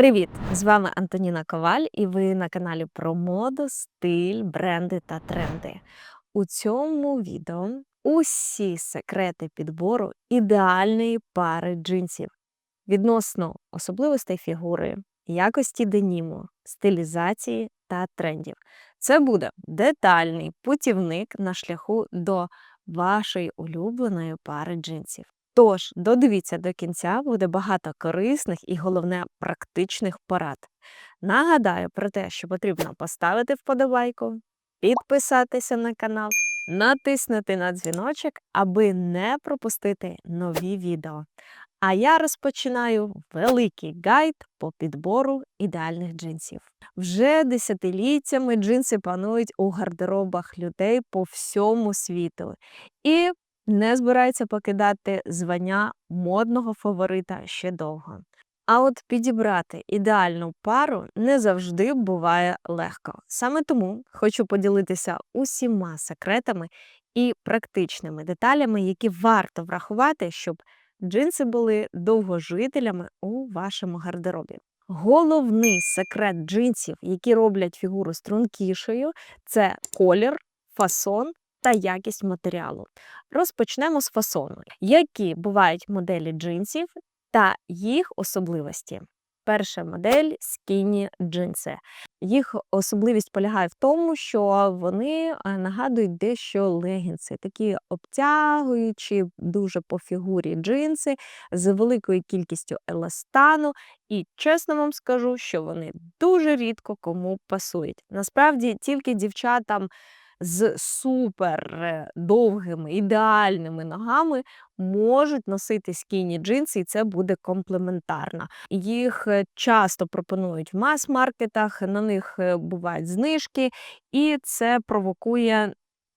Привіт! З вами Антоніна Коваль, і ви на каналі про моду, стиль, бренди та тренди. У цьому відео усі секрети підбору ідеальної пари джинсів відносно особливостей фігури, якості деніму, стилізації та трендів. Це буде детальний путівник на шляху до вашої улюбленої пари джинсів. Тож, додивіться до кінця, буде багато корисних і головне практичних порад. Нагадаю про те, що потрібно поставити вподобайку, підписатися на канал, натиснути на дзвіночок, аби не пропустити нові відео. А я розпочинаю великий гайд по підбору ідеальних джинсів. Вже десятиліттями джинси панують у гардеробах людей по всьому світу. І не збирається покидати звання модного фаворита ще довго. А от підібрати ідеальну пару не завжди буває легко. Саме тому хочу поділитися усіма секретами і практичними деталями, які варто врахувати, щоб джинси були довгожителями у вашому гардеробі. Головний секрет джинсів, які роблять фігуру стрункішою, це колір, фасон та якість матеріалу. Розпочнемо з фасону, які бувають моделі джинсів та їх особливості. Перша модель скіні джинси. Їх особливість полягає в тому, що вони е, нагадують дещо легінси, такі обтягуючі, дуже по фігурі джинси з великою кількістю еластану. І чесно вам скажу, що вони дуже рідко кому пасують. Насправді тільки дівчатам з супер е, довгими, ідеальними ногами можуть носити скіні джинси, і це буде комплементарно. Їх е, часто пропонують в мас-маркетах, на них е, бувають знижки, і це провокує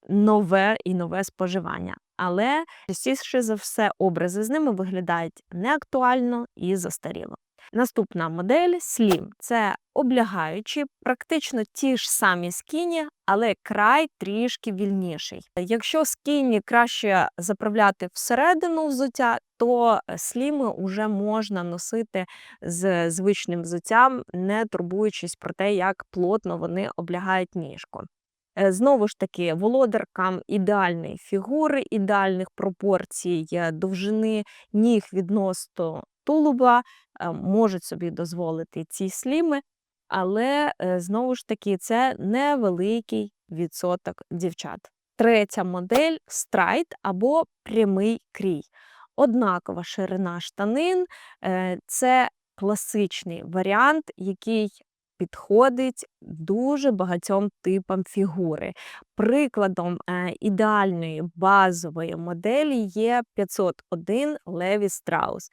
нове і нове споживання. Але частіше за все образи з ними виглядають неактуально і застаріло. Наступна модель Slim. Це облягаючі, практично ті ж самі скіні, але край трішки вільніший. Якщо скіні краще заправляти всередину взуття, то сліми вже можна носити з звичним взуттям, не турбуючись про те, як плотно вони облягають ніжку. Е, знову ж таки, володаркам ідеальної фігури, ідеальних пропорцій, е, довжини ніг відносно тулуба е, можуть собі дозволити ці сліми, але знову ж таки це невеликий відсоток дівчат. Третя модель страйт або прямий крій. Однакова ширина штанин це класичний варіант, який підходить дуже багатьом типам фігури. Прикладом е, ідеальної базової моделі є 501 Леві Страус.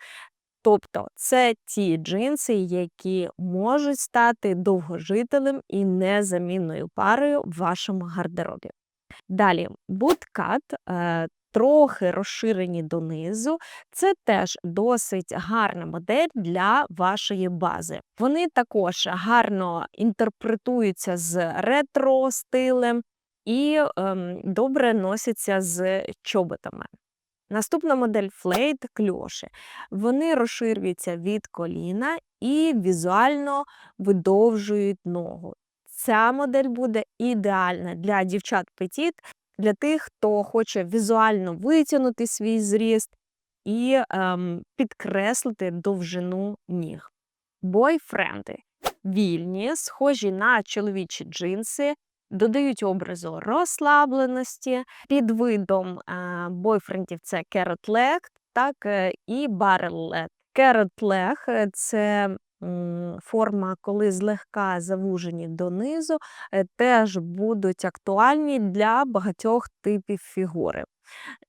Тобто це ті джинси, які можуть стати довгожителем і незамінною парою в вашому гардеробі. Далі, буткат е, трохи розширені донизу. Це теж досить гарна модель для вашої бази. Вони також гарно інтерпретуються з ретро стилем і ем, добре носяться з чоботами. Наступна модель флейт кльоші. Вони розширюються від коліна і візуально видовжують ногу. Ця модель буде ідеальна для дівчат петіт, для тих, хто хоче візуально витягнути свій зріст і ем, підкреслити довжину ніг. Бойфренди вільні, схожі на чоловічі джинси, додають образу розслабленості. Під видом е, бойфрендів це leg, так е, і. Carrot leg – це форма, коли злегка завужені донизу, е, теж будуть актуальні для багатьох типів фігури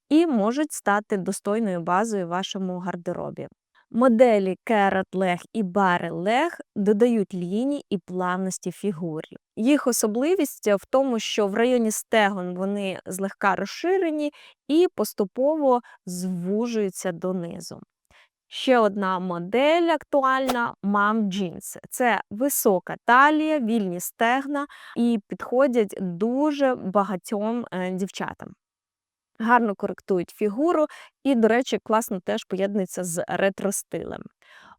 і можуть стати достойною базою в вашому гардеробі. Моделі Carrot Leg і Barrel Leg додають лінії і плавності фігурі. Їх особливість в тому, що в районі стегон вони злегка розширені і поступово звужуються донизу. Ще одна модель актуальна Mom Jeans. Це висока талія, вільні стегна і підходять дуже багатьом е, дівчатам. Гарно коректують фігуру і, до речі, класно теж поєднується з ретро-стилем.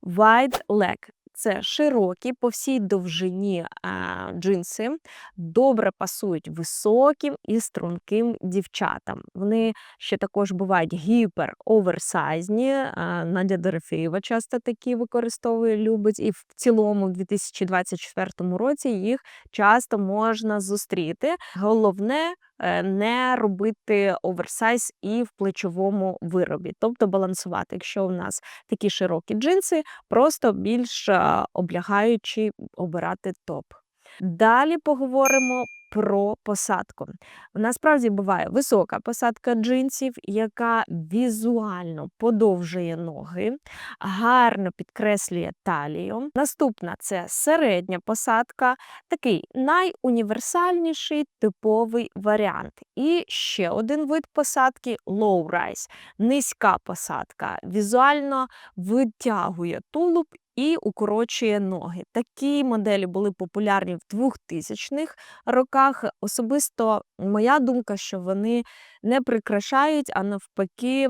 Wide leg це широкі по всій довжині а, джинси, добре пасують високим і струнким дівчатам. Вони ще також бувають гіпер оверсайзні. Надя Дорофєєва часто такі використовує, любить, і в цілому, в 2024 році їх часто можна зустріти. Головне не робити оверсайз і в плечовому виробі, тобто балансувати. Якщо у нас такі широкі джинси, просто більш облягаючи обирати топ. Далі поговоримо про посадку. Насправді буває висока посадка джинсів, яка візуально подовжує ноги, гарно підкреслює талію. Наступна це середня посадка, такий найуніверсальніший типовий варіант. І ще один вид посадки low rise, низька посадка, візуально витягує тулуб і укорочує ноги. Такі моделі були популярні в 2000-х роках. Особисто моя думка, що вони не прикрашають, а навпаки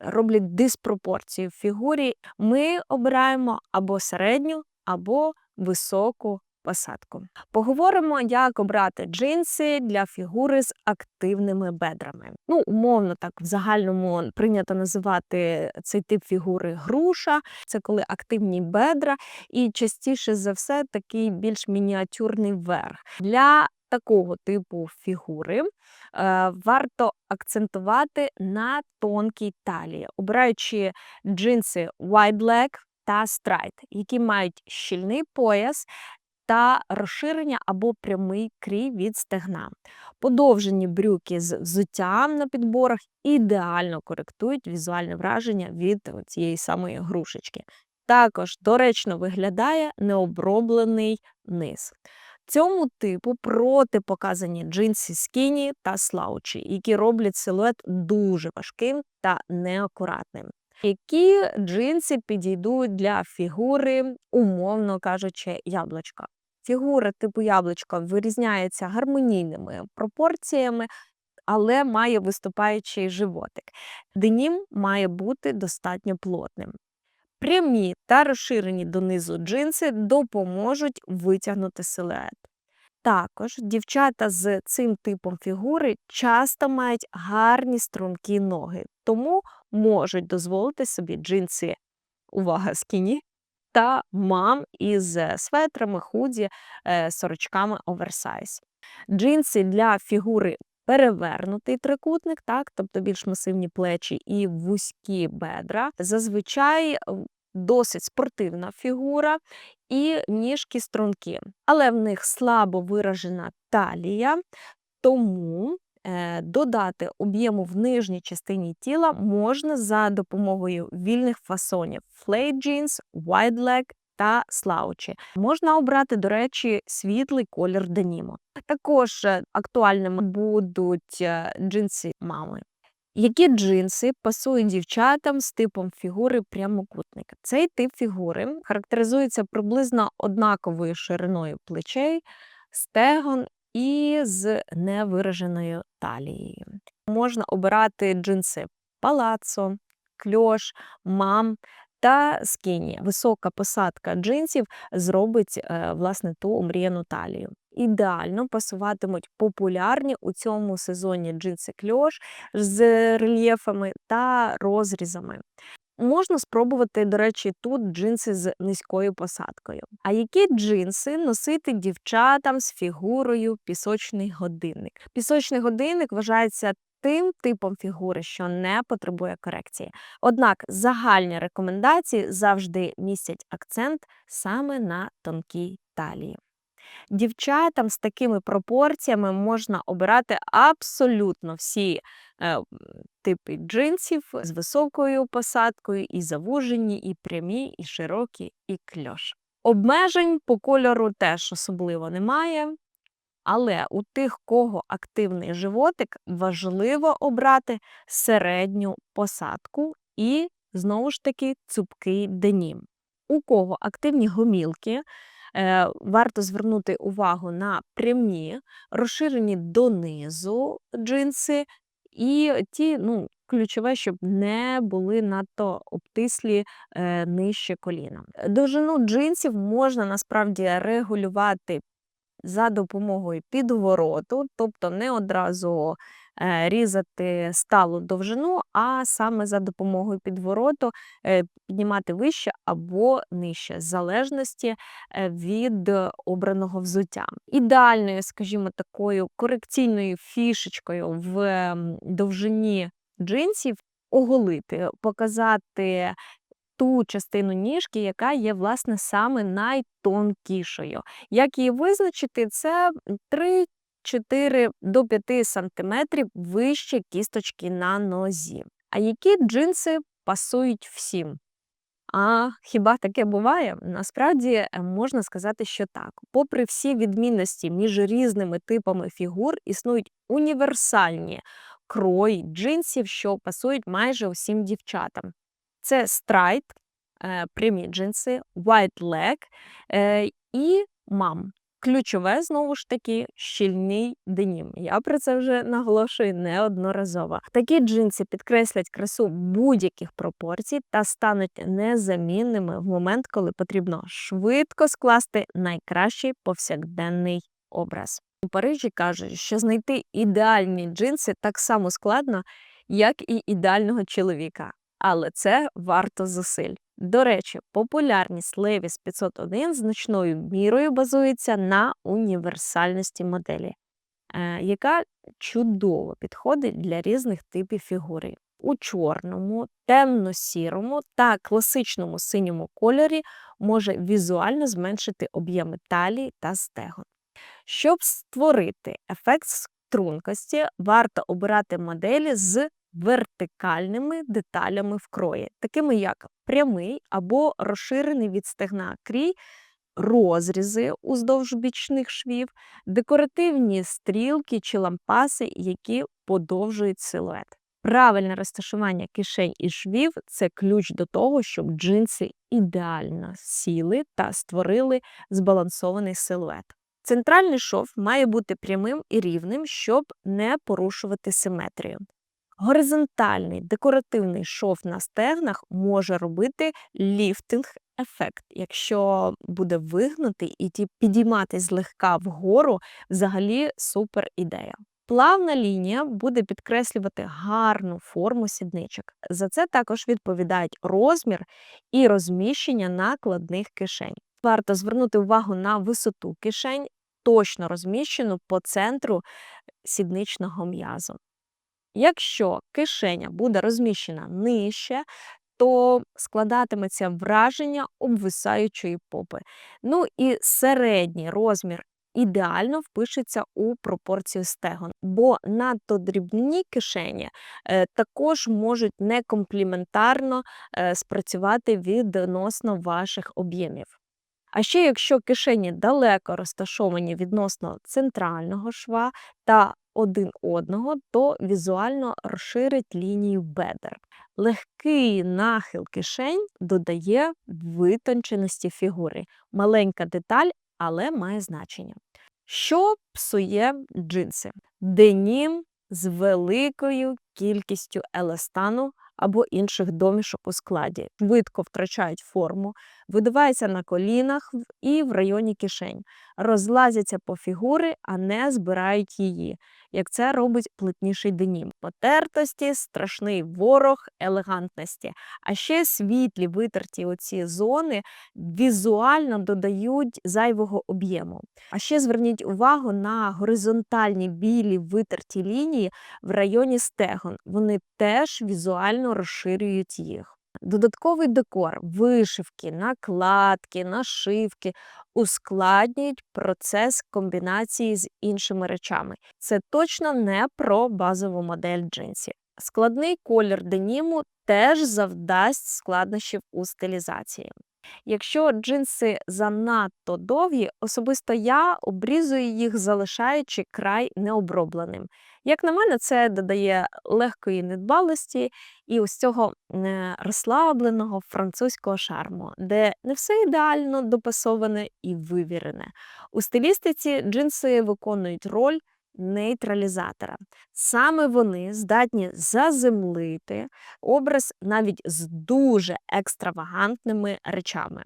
роблять диспропорції в фігурі. Ми обираємо або середню, або високу посадку. Поговоримо, як обрати джинси для фігури з активними бедрами. Ну, умовно, так в загальному прийнято називати цей тип фігури груша. Це коли активні бедра, і частіше за все такий більш мініатюрний верх. Для Такого типу фігури е, варто акцентувати на тонкій талії, обираючи джинси wide leg та stride, які мають щільний пояс та розширення або прямий крій від стегна. Подовжені брюки з взуттям на підборах ідеально коректують візуальне враження від цієї самої грушечки. Також доречно виглядає необроблений низ. Цьому типу протипоказані джинси скіні та слаучі, які роблять силует дуже важким та неакуратним. Які джинси підійдуть для фігури, умовно кажучи, яблучка. Фігура типу яблучка вирізняється гармонійними пропорціями, але має виступаючий животик. Денім має бути достатньо плотним. Прямі та розширені донизу джинси допоможуть витягнути силует. Також дівчата з цим типом фігури часто мають гарні стрункі ноги, тому можуть дозволити собі джинси, увага, скіні та мам із е, светрами, худі, е, сорочками оверсайз. Джинси для фігури перевернутий трикутник, так, тобто більш масивні плечі і вузькі бедра. Зазвичай е, досить спортивна фігура і ніжки стрункі, але в них слабо виражена талія, тому додати об'єму в нижній частині тіла можна за допомогою вільних фасонів flayed jeans, leg та слаучі. Можна обрати, до речі, світлий колір деніму. Також е, актуальними будуть е, джинси мами. Які джинси пасують дівчатам з типом фігури прямокутника? Цей тип фігури характеризується приблизно однаковою шириною плечей, стегон і з невираженою талією. Можна обирати джинси палацо, кльош, мам та скіні. Висока посадка джинсів зробить е, власне ту омріяну талію. Ідеально пасуватимуть популярні у цьому сезоні джинси кльош з рельєфами та розрізами. Можна спробувати, до речі, тут джинси з низькою посадкою. А які джинси носити дівчатам з фігурою пісочний годинник? Пісочний годинник вважається тим типом фігури, що не потребує корекції. Однак загальні рекомендації завжди містять акцент саме на тонкій талії. Дівчатам з такими пропорціями можна обирати абсолютно всі типи джинсів з високою посадкою, і завужені, і прямі, і широкі, і кльош. Обмежень по кольору теж особливо немає. Але у тих, кого активний животик, важливо обрати середню посадку і, знову ж таки, цупкий денім. У кого активні гомілки, Е, варто звернути увагу на прямі, розширені донизу джинси, і ті, ну, ключове, щоб не були надто обтислі е, нижче коліна. Довжину джинсів можна насправді регулювати за допомогою підвороту, тобто не одразу різати сталу довжину, а саме за допомогою підвороту е, піднімати вище або нижче, в залежності е, від обраного взуття. Ідеальною, скажімо, такою корекційною фішечкою в довжині джинсів оголити, показати ту частину ніжки, яка є, власне, саме найтонкішою. Як її визначити? Це 3-4 до 5 сантиметрів вище кісточки на нозі. А які джинси пасують всім? А хіба таке буває? Насправді е, можна сказати, що так. Попри всі відмінності між різними типами фігур, існують універсальні крої джинсів, що пасують майже усім дівчатам. Це страйт, е, прямі джинси, white leg е, і мам. Ключове, знову ж таки, щільний денім. Я про це вже наголошую неодноразово. Такі джинси підкреслять красу будь-яких пропорцій та стануть незамінними в момент, коли потрібно швидко скласти найкращий повсякденний образ. У Парижі кажуть, що знайти ідеальні джинси так само складно, як і ідеального чоловіка але це варто зусиль. До речі, популярність Levi's 501 значною мірою базується на універсальності моделі, е, яка чудово підходить для різних типів фігури. У чорному, темно-сірому та класичному синьому кольорі може візуально зменшити об'єми талії та стегон. Щоб створити ефект стрункості, варто обирати моделі з вертикальними деталями в крої, такими як прямий або розширений від стегна крій, розрізи уздовж бічних швів, декоративні стрілки чи лампаси, які подовжують силует. Правильне розташування кишень і швів це ключ до того, щоб джинси ідеально сіли та створили збалансований силует. Центральний шов має бути прямим і рівним, щоб не порушувати симетрію. Горизонтальний декоративний шов на стегнах може робити ліфтинг-ефект, якщо буде вигнутий і підійматись злегка вгору, взагалі супер ідея. Плавна лінія буде підкреслювати гарну форму сідничок. За це також відповідають розмір і розміщення накладних кишень. Варто звернути увагу на висоту кишень, точно розміщену по центру сідничного м'язу. Якщо кишеня буде розміщена нижче, то складатиметься враження обвисаючої попи. Ну і середній розмір ідеально впишеться у пропорцію стегон, бо надто дрібні кишені е, також можуть некомпліментарно е, спрацювати відносно ваших об'ємів. А ще якщо кишені далеко розташовані відносно центрального шва та один одного, то візуально розширить лінію бедер. Легкий нахил кишень додає витонченості фігури. Маленька деталь, але має значення. Що псує джинси? Денім з великою кількістю еластану або інших домішок у складі, швидко втрачають форму, видуваються на колінах і в районі кишень, розлазяться по фігури, а не збирають її, як це робить плотніший денім. Потертості, страшний ворог елегантності. А ще світлі витерті оці зони візуально додають зайвого об'єму. А ще зверніть увагу на горизонтальні білі витерті лінії в районі стегон. Вони теж візуально розширюють їх. Додатковий декор, вишивки, накладки, нашивки ускладнюють процес комбінації з іншими речами. Це точно не про базову модель джинсів. Складний колір деніму теж завдасть складнощів у стилізації. Якщо джинси занадто довгі, особисто я обрізую їх, залишаючи край необробленим. Як на мене, це додає легкої недбалості і ось цього е, розслабленого французького шарму, де не все ідеально допасоване і вивірене. У стилістиці джинси виконують роль нейтралізатора. Саме вони здатні заземлити образ навіть з дуже екстравагантними речами.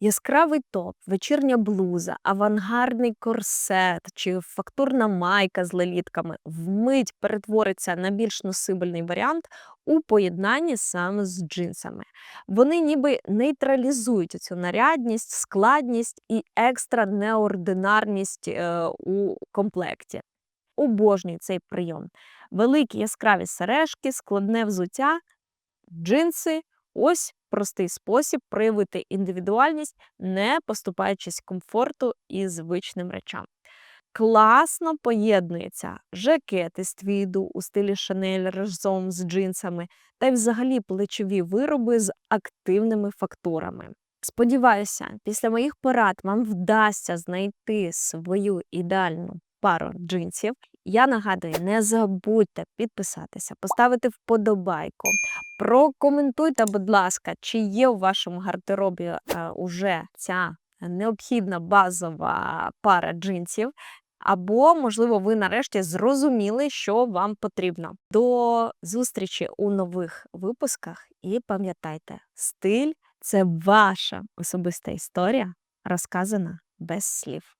Яскравий топ, вечірня блуза, авангардний корсет чи фактурна майка з лелітками вмить перетвориться на більш носибельний варіант у поєднанні саме з джинсами. Вони ніби нейтралізують цю нарядність, складність і екстра неординарність е, у комплекті. Обожнюю цей прийом. Великі яскраві сережки, складне взуття, джинси ось простий спосіб проявити індивідуальність, не поступаючись комфорту і звичним речам. Класно поєднується жакети з твіду у стилі Шанель разом з джинсами та й взагалі плечові вироби з активними фактурами. Сподіваюся, після моїх порад вам вдасться знайти свою ідеальну пару джинсів. Я нагадую, не забудьте підписатися, поставити вподобайку. Прокоментуйте, будь ласка, чи є у вашому гардеробі е, уже ця необхідна базова пара джинсів. Або, можливо, ви нарешті зрозуміли, що вам потрібно. До зустрічі у нових випусках. І пам'ятайте, стиль це ваша особиста історія, розказана без слів.